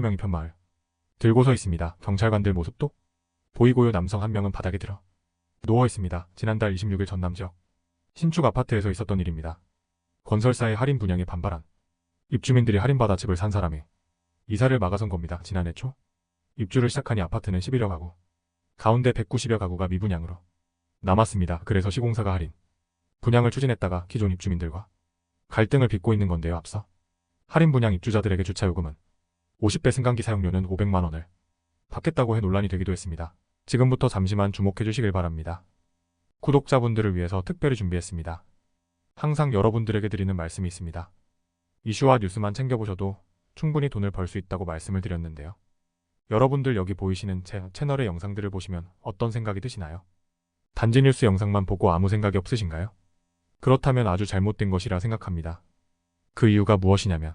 명이 편마을. 들고 서 있습니다. 경찰관들 모습도 보이고요. 남성 한 명은 바닥에 들어 누워 있습니다. 지난달 26일 전남 지역 신축 아파트에서 있었던 일입니다. 건설사의 할인 분양에 반발한 입주민들이 할인받아 집을 산 사람이 이사를 막아선 겁니다. 지난해 초 입주를 시작하니 아파트는 11여 가구 가운데 190여 가구가 미분양으로 남았습니다. 그래서 시공사가 할인 분양을 추진했다가 기존 입주민들과 갈등을 빚고 있는 건데요. 앞서 할인 분양 입주자들에게 주차 요금은 50배 승강기 사용료는 500만 원을 받겠다고 해 논란이 되기도 했습니다. 지금부터 잠시만 주목해 주시길 바랍니다. 구독자분들을 위해서 특별히 준비했습니다. 항상 여러분들에게 드리는 말씀이 있습니다. 이슈와 뉴스만 챙겨보셔도 충분히 돈을 벌 수 있다고 말씀을 드렸는데요. 여러분들 여기 보이시는 제 채널의 영상들을 보시면 어떤 생각이 드시나요? 단지 뉴스 영상만 보고 아무 생각이 없으신가요? 그렇다면 아주 잘못된 것이라 생각합니다. 그 이유가 무엇이냐면